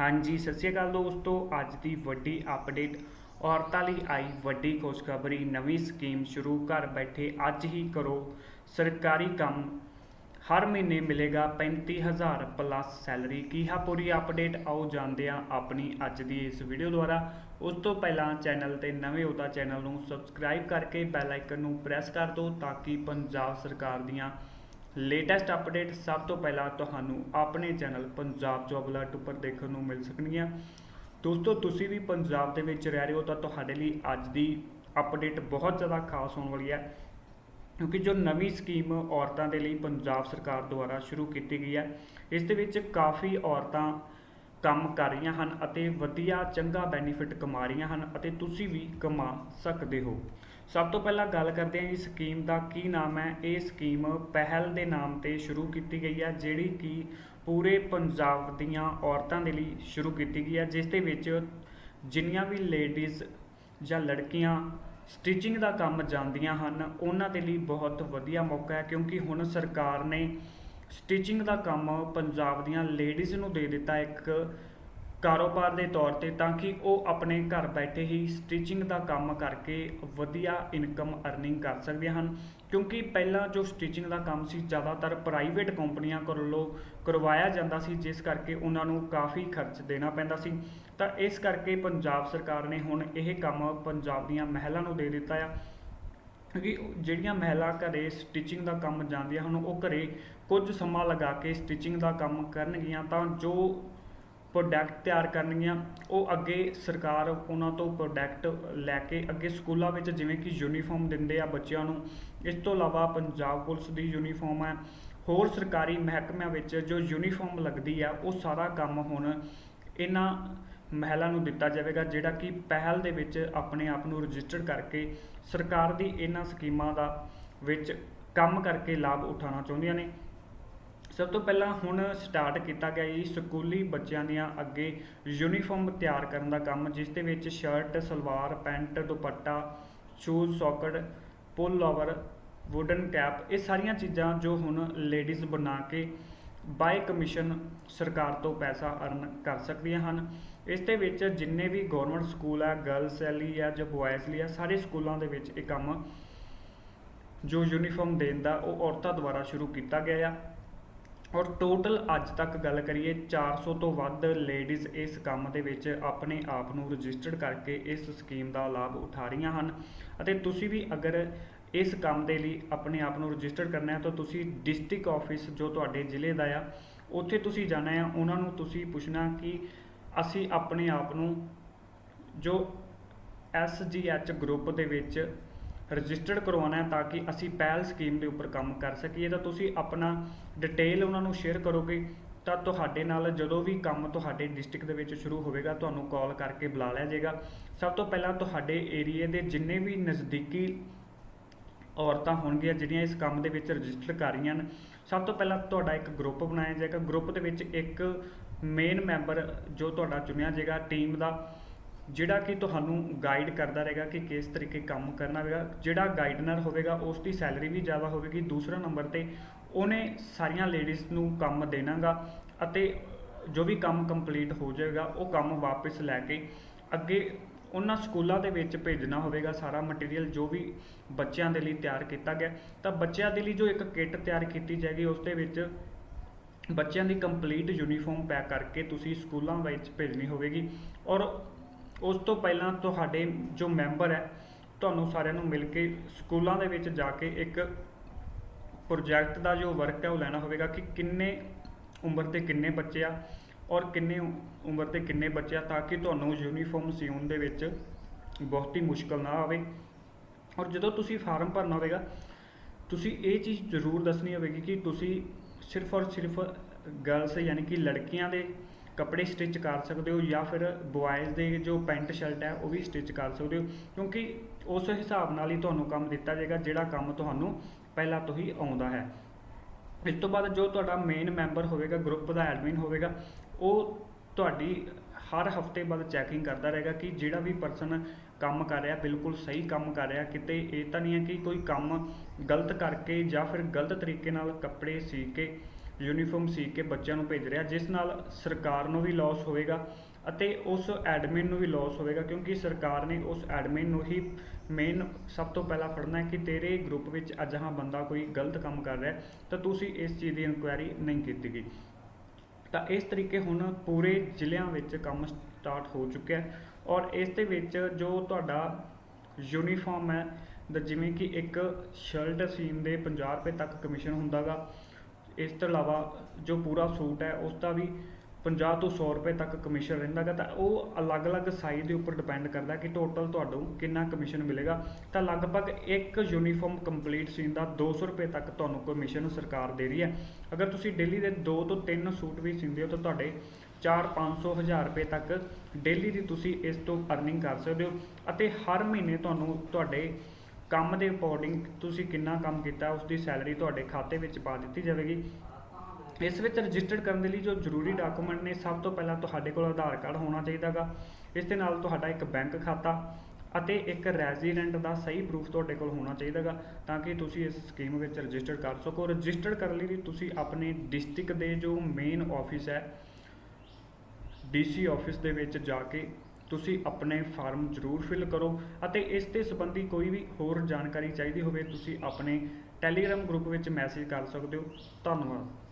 ਹਾਂਜੀ, ਸਤਿ ਸ਼੍ਰੀ ਅਕਾਲ ਦੋਸਤੋ। ਅੱਜ ਦੀ ਵੱਡੀ ਅਪਡੇਟ ਔਰਤਾਂ ਲਈ ਆਈ ਵੱਡੀ ਖੁਸ਼ਖਬਰੀ। ਨਵੀਂ ਸਕੀਮ ਸ਼ੁਰੂ ਘਰ ਬੈਠੇ ਅੱਜ ਹੀ ਕਰੋ ਸਰਕਾਰੀ ਕੰਮ। ਹਰ ਮਹੀਨੇ ਮਿਲੇਗਾ 35000 ਪਲੱਸ ਸੈਲਰੀ ਕੀ ਹੈ ਪੂਰੀ ਅਪਡੇਟ ਆਓ ਜਾਣਦੇ ਹਾਂ ਆਪਣੀ ਅੱਜ ਦੀ ਇਸ ਵੀਡੀਓ ਦੁਆਰਾ। ਉਸ ਤੋਂ ਪਹਿਲਾਂ ਚੈਨਲ ਤੇ ਨਵੇਂ ਹੋ ਤਾਂ ਚੈਨਲ ਨੂੰ ਸਬਸਕ੍ਰਾਈਬ ਕਰਕੇ ਬੈਲ ਆਈਕਨ ਨੂੰ ਪ੍ਰੈਸ ਕਰ ਦਿਓ ਤਾਂ ਕਿ ਪੰਜਾਬ ਸਰਕਾਰ ਦੀਆਂ ਲੇਟੈਸਟ ਅਪਡੇਟ ਸਭ ਤੋਂ ਪਹਿਲਾਂ ਤੁਹਾਨੂੰ ਆਪਣੇ ਚੈਨਲ ਪੰਜਾਬ ਜੋਬ ਅਲਰਟ ਉੱਪਰ ਦੇਖਣ ਨੂੰ ਮਿਲ ਸਕਣਗੀਆਂ। ਦੋਸਤੋ, ਤੁਸੀਂ ਵੀ ਪੰਜਾਬ ਦੇ ਵਿੱਚ ਰਹਿ ਰਹੇ ਹੋ ਤਾਂ ਤੁਹਾਡੇ ਲਈ ਅੱਜ ਦੀ ਅਪਡੇਟ ਬਹੁਤ ਜ਼ਿਆਦਾ ਖਾਸ ਹੋਣ ਵਾਲੀ ਹੈ। ਕਿਉਂਕਿ ਜੋ ਨਵੀਂ ਸਕੀਮ ਔਰਤਾਂ ਦੇ ਲਈ ਪੰਜਾਬ ਸਰਕਾਰ ਦੁਆਰਾ ਸ਼ੁਰੂ ਕੀਤੀ ਗਈ ਹੈ, ਇਸ ਦੇ ਵਿੱਚ ਕਾਫੀ ਔਰਤਾਂ ਕੰਮ ਕਰ ਰਹੀਆਂ ਹਨ ਅਤੇ ਵਧੀਆ, ਚੰਗਾ ਬੈਨੀਫਿਟ ਕਮਾ ਰਹੀਆਂ ਹਨ ਅਤੇ ਤੁਸੀਂ ਵੀ ਕਮਾ ਸਕਦੇ ਹੋ। ਸਭ ਤੋਂ ਪਹਿਲਾਂ ਗੱਲ ਕਰਦੇ ਹਾਂ ਇਸ ਸਕੀਮ ਦਾ ਕੀ ਨਾਮ ਹੈ। ਇਹ ਸਕੀਮ ਪਹਿਲ ਦੇ ਨਾਮ ਤੇ ਸ਼ੁਰੂ ਕੀਤੀ ਗਈ ਹੈ, ਜਿਹੜੀ ਕਿ ਪੂਰੇ ਪੰਜਾਬ ਦੀਆਂ ਔਰਤਾਂ ਦੇ ਲਈ ਸ਼ੁਰੂ ਕੀਤੀ ਗਈ ਹੈ, ਜਿਸ ਦੇ ਵਿੱਚ ਜਿੰਨੀਆਂ ਵੀ ਲੇਡੀਜ਼ ਜਾਂ ਲੜਕੀਆਂ ਸਟਿਚਿੰਗ ਦਾ ਕੰਮ ਜਾਂਦੀਆਂ ਹਨ, ਉਹਨਾਂ ਦੇ ਲਈ ਬਹੁਤ ਵਧੀਆ ਮੌਕਾ ਹੈ, ਕਿਉਂਕਿ ਹੁਣ ਸਰਕਾਰ ਨੇ ਸਟਿਚਿੰਗ ਦਾ ਕੰਮ ਪੰਜਾਬ ਦੀਆਂ ਲੇਡੀਜ਼ ਨੂੰ ਦੇ ਦਿੱਤਾ ਇੱਕ ਕਾਰੋਬਾਰ ਦੇ ਤੌਰ ਤੇ, ਤਾਂ ਕਿ ਉਹ ਆਪਣੇ ਘਰ ਬੈਠੇ ਹੀ ਸਟਿਚਿੰਗ ਦਾ ਕੰਮ ਕਰਕੇ ਵਧੀਆ ਇਨਕਮ ਅਰਨਿੰਗ ਕਰ ਸਕਦੇ ਹਨ। ਕਿਉਂਕਿ ਪਹਿਲਾਂ ਜੋ ਸਟਿਚਿੰਗ ਦਾ ਕੰਮ ਸੀ, ਜ਼ਿਆਦਾਤਰ ਪ੍ਰਾਈਵੇਟ ਕੰਪਨੀਆਂ ਕੋਲੋਂ ਕਰਵਾਇਆ ਜਾਂਦਾ ਸੀ, ਜਿਸ ਕਰਕੇ ਉਹਨਾਂ ਨੂੰ ਕਾਫੀ ਖਰਚ ਦੇਣਾ ਪੈਂਦਾ ਸੀ। ਤਾਂ ਇਸ ਕਰਕੇ ਪੰਜਾਬ ਸਰਕਾਰ ਨੇ ਹੁਣ ਇਹ ਕੰਮ ਪੰਜਾਬ ਦੀਆਂ ਮਹਿਲਾ ਨੂੰ ਦੇ ਦਿੱਤਾ ਆ। ਕਿਉਂਕਿ ਜਿਹੜੀਆਂ ਮਹਿਲਾ ਘਰੇ ਸਟਿਚਿੰਗ ਦਾ ਕੰਮ ਜਾਂਦੀਆਂ ਹਨ, ਉਹ ਘਰੇ ਕੁਝ ਸਮਾਂ ਲਗਾ ਕੇ ਸਟਿਚਿੰਗ ਦਾ ਕੰਮ ਕਰਨਗੀਆਂ ਤਾਂ ਜੋ ਪ੍ਰੋਡਕਟ ਤਿਆਰ ਕਰਨਗੀਆਂ, ਉਹ ਅੱਗੇ ਸਰਕਾਰ ਉਹਨਾਂ ਤੋਂ ਪ੍ਰੋਡਕਟ ਲੈ ਕੇ ਅੱਗੇ ਸਕੂਲਾਂ ਵਿੱਚ ਜਿਵੇਂ ਕਿ ਯੂਨੀਫਾਰਮ ਦਿੰਦੇ ਆ ਬੱਚਿਆਂ ਨੂੰ, ਇਸ ਤੋਂ ਇਲਾਵਾ ਪੰਜਾਬ ਪੁਲਿਸ ਦੀ ਯੂਨੀਫਾਰਮ ਹੈ। ਹੋਰ ਸਰਕਾਰੀ ਮਹਿਕਮਿਆਂ ਵਿੱਚ ਜੋ ਯੂਨੀਫਾਰਮ ਲੱਗਦੀ ਆ, ਉਹ ਸਾਰਾ ਕੰਮ ਹੁਣ ਇਹਨਾਂ ਮਹਿਲਾ ਨੂੰ ਦਿੱਤਾ ਜਾਵੇਗਾ, ਜਿਹੜਾ ਕਿ ਪਹਿਲ ਦੇ ਵਿੱਚ ਆਪਣੇ ਆਪ ਨੂੰ ਰਜਿਸਟਰ ਕਰਕੇ ਸਰਕਾਰ ਦੀ ਇਹਨਾਂ ਸਕੀਮਾਂ ਦਾ ਵਿੱਚ ਕੰਮ ਕਰਕੇ ਲਾਭ ਉਠਾਉਣਾ ਚਾਹੁੰਦੀਆਂ ਨੇ। ਸਭ ਤੋਂ ਪਹਿਲਾਂ ਹੁਣ ਸਟਾਰਟ ਕੀਤਾ ਗਿਆ ਜੀ ਸਕੂਲੀ ਬੱਚਿਆਂ ਦੀਆਂ ਅੱਗੇ ਯੂਨੀਫਾਰਮ ਤਿਆਰ ਕਰਨ ਦਾ ਕੰਮ, ਜਿਸ ਦੇ ਵਿੱਚ shirt, salwar, pant, dupatta, shoes socks pull lower wooden cap, ਇਹ ਸਾਰੀਆਂ ਚੀਜ਼ਾਂ ਜੋ ਹੁਣ ਲੇਡੀਜ਼ ਬਣਾ ਕੇ ਬਾਈ ਕਮਿਸ਼ਨ ਸਰਕਾਰ ਤੋਂ ਪੈਸਾ ਅਰਨ ਕਰ ਸਕਦੀਆਂ ਹਨ। ਇਸ ਦੇ ਵਿੱਚ ਜਿੰਨੇ ਵੀ ਗਵਰਨਮੈਂਟ ਸਕੂਲ ਆ ਗਰਲਸ ਲਈ ਆ, ਜਾਂ ਬॉयਜ਼ ਲਈ ਆ, ਸਾਰੇ ਸਕੂਲਾਂ ਦੇ ਵਿੱਚ ਇਹ ਕੰਮ ਜੋ ਯੂਨੀਫਾਰਮ ਦੇਣ ਦਾ ਉਹ ਔਰਤਾਂ ਦੁਆਰਾ ਸ਼ੁਰੂ ਕੀਤਾ ਗਿਆ ਆ। ਔਰ ਟੋਟਲ ਅੱਜ ਤੱਕ ਗੱਲ ਕਰੀਏ 400 ਤੋਂ ਵੱਧ ਲੇਡੀਜ਼ ਇਸ ਕੰਮ ਦੇ ਵਿੱਚ ਆਪਣੇ ਆਪ ਨੂੰ ਰਜਿਸਟਰਡ ਕਰਕੇ ਇਸ ਸਕੀਮ ਦਾ ਲਾਭ ਉਠਾ ਰਹੀਆਂ ਹਨ। ਅਤੇ ਤੁਸੀਂ ਵੀ ਅਗਰ ਇਸ ਕੰਮ ਦੇ ਲਈ ਆਪਣੇ ਆਪ ਨੂੰ ਰਜਿਸਟਰ ਕਰਨਾ ਹੈ, ਤਾਂ ਤੁਸੀਂ ਡਿਸਟ੍ਰਿਕਟ ਆਫਿਸ ਜੋ ਤੁਹਾਡੇ ਜ਼ਿਲ੍ਹੇ ਦਾ ਆ, ਉੱਥੇ ਤੁਸੀਂ ਜਾਣਾ ਹੈ। ਉਹਨਾਂ ਨੂੰ ਤੁਸੀਂ ਪੁੱਛਣਾ ਕਿ ਅਸੀਂ ਆਪਣੇ ਆਪ ਨੂੰ ਜੋ ਐਚ ਗਰੁੱਪ ਦੇ ਵਿੱਚ ਰਜਿਸਟਰਡ ਕਰਵਾਉਣਾ ਹੈ ਤਾਂ ਕਿ ਅਸੀਂ ਪਹਿਲ ਸਕੀਮ ਦੇ ਉੱਪਰ ਕੰਮ ਕਰ ਸਕੀਏ। ਤਾਂ ਤੁਸੀਂ ਆਪਣਾ ਡਿਟੇਲ ਉਹਨਾਂ ਨੂੰ ਸ਼ੇਅਰ ਕਰੋਗੇ, ਤਾਂ ਤੁਹਾਡੇ ਨਾਲ ਜਦੋਂ ਵੀ ਕੰਮ ਤੁਹਾਡੇ ਡਿਸਟ੍ਰਿਕਟ ਦੇ ਵਿੱਚ ਸ਼ੁਰੂ ਹੋਵੇਗਾ, ਤੁਹਾਨੂੰ ਕਾਲ ਕਰਕੇ ਬੁਲਾ ਲਿਆ ਜਾਏਗਾ। ਸਭ ਤੋਂ ਪਹਿਲਾਂ ਤੁਹਾਡੇ ਏਰੀਏ ਦੇ ਜਿੰਨੇ ਵੀ ਨਜ਼ਦੀਕੀ ਔਰਤਾਂ ਹੋਣਗੀਆਂ, ਜਿਹੜੀਆਂ ਇਸ ਕੰਮ ਦੇ ਵਿੱਚ ਰਜਿਸਟਰ ਕਰ ਰਹੀਆਂ ਹਨ ਸਭ ਤੋਂ ਪਹਿਲਾਂ ਤੁਹਾਡਾ ਇੱਕ ਗਰੁੱਪ ਬਣਾਇਆ ਜਾਏਗਾ। ਗਰੁੱਪ ਦੇ ਵਿੱਚ ਇੱਕ ਮੇਨ ਮੈਂਬਰ ਜੋ ਤੁਹਾਡਾ ਚੁਣਿਆ ਜਾਏਗਾ ਟੀਮ ਦਾ, ਜਿਹੜਾ ਕਿ ਤੁਹਾਨੂੰ ਗਾਈਡ ਕਰਦਾ ਰਹੇਗਾ ਕਿ ਕਿਸ ਤਰੀਕੇ ਕੰਮ ਕਰਨਾ ਹੋਵੇਗਾ। ਜਿਹੜਾ ਗਾਈਡਨਰ ਹੋਵੇਗਾ, ਉਸ ਦੀ ਸੈਲਰੀ ਵੀ ਜ਼ਿਆਦਾ ਹੋਵੇਗੀ। ਦੂਸਰਾ ਨੰਬਰ ਤੇ ਉਹਨੇ ਸਾਰੀਆਂ ਲੇਡੀਜ਼ ਨੂੰ ਕੰਮ ਦੇਣਾਗਾ ਅਤੇ ਜੋ ਵੀ ਕੰਮ ਕੰਪਲੀਟ ਹੋ ਜਾਏਗਾ, ਉਹ ਕੰਮ ਵਾਪਸ ਲੈ ਕੇ ਅੱਗੇ ਉਹਨਾਂ ਸਕੂਲਾਂ ਦੇ ਵਿੱਚ ਭੇਜਣਾ ਹੋਵੇਗਾ ਸਾਰਾ ਮਟੀਰੀਅਲ ਜੋ ਵੀ ਬੱਚਿਆਂ ਦੇ ਲਈ ਤਿਆਰ ਕੀਤਾ ਗਿਆ। ਤਾਂ ਬੱਚਿਆਂ ਦੇ ਲਈ ਜੋ ਇੱਕ ਕਿੱਟ ਤਿਆਰ ਕੀਤੀ ਜਾਏਗੀ, ਉਸ ਦੇ ਵਿੱਚ ਬੱਚਿਆਂ ਦੀ ਕੰਪਲੀਟ ਯੂਨੀਫਾਰਮ ਪੈਕ ਕਰਕੇ ਤੁਸੀਂ ਸਕੂਲਾਂ ਵਿੱਚ ਭੇਜਣੀ ਹੋਵੇਗੀ। ਔਰ ਉਸ ਤੋਂ ਪਹਿਲਾਂ ਤੁਹਾਡੇ ਜੋ ਮੈਂਬਰ ਹੈ, ਤੁਹਾਨੂੰ ਸਾਰਿਆਂ ਨੂੰ ਮਿਲ ਕੇ ਸਕੂਲਾਂ ਦੇ ਵਿੱਚ ਜਾ ਕੇ ਇੱਕ ਪ੍ਰੋਜੈਕਟ ਦਾ ਜੋ ਵਰਕ ਹੈ, ਉਹ ਲੈਣਾ ਹੋਵੇਗਾ ਕਿ ਕਿੰਨੇ ਉਮਰ ਦੇ ਕਿੰਨੇ ਬੱਚੇ ਆ ਔਰ ਕਿੰਨੇ ਉਮਰ 'ਤੇ ਕਿੰਨੇ ਬੱਚੇ ਆ ਤਾਂ ਕਿ ਤੁਹਾਨੂੰ ਯੂਨੀਫਾਰਮ ਸਿਉਣ ਦੇ ਵਿੱਚ ਬਹੁਤੀ ਮੁਸ਼ਕਲ ਨਾ ਆਵੇ। ਔਰ ਜਦੋਂ ਤੁਸੀਂ ਫਾਰਮ ਭਰਨਾ ਹੋਵੇਗਾ, ਤੁਸੀਂ ਇਹ ਚੀਜ਼ ਜ਼ਰੂਰ ਦੱਸਣੀ ਹੋਵੇਗੀ ਕਿ ਤੁਸੀਂ ਸਿਰਫ ਔਰ ਸਿਰਫ ਗਰਲਸ ਯਾਨੀ ਕਿ ਲੜਕੀਆਂ ਦੇ ਕੱਪੜੇ ਸਟਿਚ ਕਰ ਸਕਦੇ ਹੋ ਜਾਂ ਫਿਰ ਬॉयਜ਼ ਦੇ ਜੋ ਪੈਂਟ ਸ਼ਰਟ ਹੈ, ਉਹ ਵੀ ਸਟਿਚ ਕਰ ਸਕਦੇ ਹੋ। ਕਿਉਂਕਿ ਉਸ ਹਿਸਾਬ ਨਾਲ ਹੀ ਤੁਹਾਨੂੰ ਕੰਮ ਦਿੱਤਾ ਜਾਏਗਾ, ਜਿਹੜਾ ਕੰਮ ਤੁਹਾਨੂੰ ਪਹਿਲਾਂ ਤੋਂ ਹੀ ਆਉਂਦਾ ਹੈ। ਇਸ ਤੋਂ ਬਾਅਦ ਜੋ ਤੁਹਾਡਾ ਮੇਨ ਮੈਂਬਰ ਹੋਵੇਗਾ ਗਰੁੱਪ ਦਾ ਐਡਮਿਨ ਹੋਵੇਗਾ ਉਹ ਤੁਹਾਡੀ ਹਰ ਹਫ਼ਤੇ ਬਾਅਦ ਚੈਕਿੰਗ ਕਰਦਾ ਰਹੇਗਾ ਕਿ ਜਿਹੜਾ ਵੀ ਪਰਸਨ ਕੰਮ ਕਰ ਰਿਹਾ, ਬਿਲਕੁਲ ਸਹੀ ਕੰਮ ਕਰ ਰਿਹਾ, ਕਿਤੇ ਇਹ ਤਾਂ ਨਹੀਂ ਹੈ ਕਿ ਕੋਈ ਕੰਮ ਗਲਤ ਕਰਕੇ ਜਾਂ ਫਿਰ ਗਲਤ ਤਰੀਕੇ ਨਾਲ ਕੱਪੜੇ ਸੀ ਕੇ ਯੂਨੀਫਾਰਮ ਸੀ ਕੇ ਬੱਚਿਆਂ ਨੂੰ ਭੇਜ ਰਿਹਾ, ਜਿਸ ਨਾਲ ਸਰਕਾਰ ਨੂੰ ਵੀ ਲਾਸ ਹੋਵੇਗਾ ਅਤੇ ਉਸ ਐਡਮਿਨ ਨੂੰ ਵੀ ਲਾਸ ਹੋਵੇਗਾ, ਕਿਉਂਕਿ ਸਰਕਾਰ ਨੇ ਉਸ ਐਡਮਿਨ ਨੂੰ ਹੀ ਮੇਨ ਸਭ ਤੋਂ ਪਹਿਲਾਂ ਫੜਨਾ ਹੈ ਕਿ ਤੇਰੇ ਗਰੁੱਪ ਵਿੱਚ ਅਜਿਹਾ ਬੰਦਾ ਕੋਈ ਗਲਤ ਕੰਮ ਕਰ ਰਿਹਾ ਤਾਂ ਤੁਸੀਂ ਇਸ ਚੀਜ਼ ਦੀ ਇਨਕੁਆਇਰੀ ਨਹੀਂ ਕੀਤੀ ਗਈ। ਤਾਂ ਇਸ ਤਰੀਕੇ ਹੁਣ ਪੂਰੇ ਜ਼ਿਲ੍ਹਿਆਂ ਵਿੱਚ ਕੰਮ ਸਟਾਰਟ ਹੋ ਚੁੱਕਿਆ ਔਰ ਇਸ ਦੇ ਵਿੱਚ ਜੋ ਤੁਹਾਡਾ ਯੂਨੀਫਾਰਮ ਹੈ, ਦਾ ਜਿਵੇਂ ਕਿ ਇੱਕ ਸ਼ਰਟ ਸੀਨ ਦੇ 50 ਰੁਪਏ ਤੱਕ ਕਮਿਸ਼ਨ ਹੁੰਦਾਗਾ। ਇਸ ਤੋਂ ਇਲਾਵਾ ਜੋ ਪੂਰਾ ਸੂਟ ਹੈ, ਉਸ ਦਾ ਵੀ 50 ਤੋਂ 100 ਰੁਪਏ ਤੱਕ ਕਮਿਸ਼ਨ ਰਹਿੰਦਾਗਾ ਤਾਂ ਉਹ ਅਲੱਗ-ਅਲੱਗ ਸਾਈਜ਼ ਦੇ ਉੱਪਰ ਡਿਪੈਂਡ ਕਰਦਾ ਕਿ ਟੋਟਲ ਤੁਹਾਨੂੰ ਕਿੰਨਾ ਕਮਿਸ਼ਨ ਮਿਲੇਗਾ। ਤਾਂ ਲਗਭਗ ਇੱਕ ਯੂਨੀਫਾਰਮ ਕੰਪਲੀਟ ਸੀਨ ਦਾ 200 ਰੁਪਏ ਤੱਕ ਤੁਹਾਨੂੰ ਕਮਿਸ਼ਨ ਸਰਕਾਰ ਦੇ ਰਹੀ ਹੈ। ਅਗਰ ਤੁਸੀਂ ਡੇਲੀ ਦੇ 2 ਤੋਂ 3 ਸੂਟ ਵੀ ਸਿੰਦੇ ਹੋ, ਤਾਂ ਤੁਹਾਡੇ 4 500 ਹਜ਼ਾਰ ਰੁਪਏ ਤੱਕ ਡੇਲੀ ਦੀ ਤੁਸੀਂ ਇਸ ਤੋਂ ਅਰਨਿੰਗ ਕਰ ਸਕਦੇ ਹੋ। ਅਤੇ ਹਰ ਮਹੀਨੇ ਤੁਹਾਨੂੰ ਤੁਹਾਡੇ ਕੰਮ ਦੇ ਅਕੋਰਡਿੰਗ ਤੁਸੀਂ ਕਿੰਨਾ ਕੰਮ ਕੀਤਾ ਉਸ ਦੀ ਸੈਲਰੀ ਤੁਹਾਡੇ ਖਾਤੇ ਵਿੱਚ ਪਾ ਦਿੱਤੀ ਜਾਵੇਗੀ। ਇਸ ਵਿੱਚ ਰਜਿਸਟਰਡ ਕਰਨ ਦੇ ਲਈ ਜੋ ਜ਼ਰੂਰੀ ਡਾਕੂਮੈਂਟ ਨੇ, ਸਭ ਤੋਂ ਪਹਿਲਾਂ ਤੁਹਾਡੇ ਕੋਲ ਆਧਾਰ ਕਾਰਡ ਹੋਣਾ ਚਾਹੀਦਾਗਾ। ਇਸ ਦੇ ਨਾਲ ਤੁਹਾਡਾ ਇੱਕ ਬੈਂਕ ਖਾਤਾ ਅਤੇ ਇੱਕ ਰੈਜ਼ੀਡੈਂਟ ਦਾ ਸਹੀ ਪ੍ਰੂਫ ਤੁਹਾਡੇ ਕੋਲ ਹੋਣਾ ਚਾਹੀਦਾਗਾ, ਤਾਂ ਕਿ ਤੁਸੀਂ ਇਸ ਸਕੀਮ ਵਿੱਚ ਰਜਿਸਟਰ ਕਰ ਸਕੋ। ਰਜਿਸਟਰ ਕਰਨ ਲਈ ਵੀ ਤੁਸੀਂ ਆਪਣੇ ਡਿਸਟ੍ਰਿਕਟ ਦੇ ਜੋ ਮੇਨ ਆਫਿਸ ਹੈ, ਡੀਸੀ ਆਫਿਸ ਦੇ ਵਿੱਚ ਜਾ ਕੇ ਤੁਸੀਂ ਆਪਣੇ ਫਾਰਮ ਜ਼ਰੂਰ ਫਿਲ ਕਰੋ ਅਤੇ ਇਸ ਦੇ ਸੰਬੰਧੀ ਕੋਈ ਵੀ ਹੋਰ ਜਾਣਕਾਰੀ ਚਾਹੀਦੀ ਹੋਵੇ, ਤੁਸੀਂ ਆਪਣੇ ਟੈਲੀਗ੍ਰਾਮ ਗਰੁੱਪ ਵਿੱਚ ਮੈਸੇਜ ਕਰ ਸਕਦੇ ਹੋ। ਧੰਨਵਾਦ।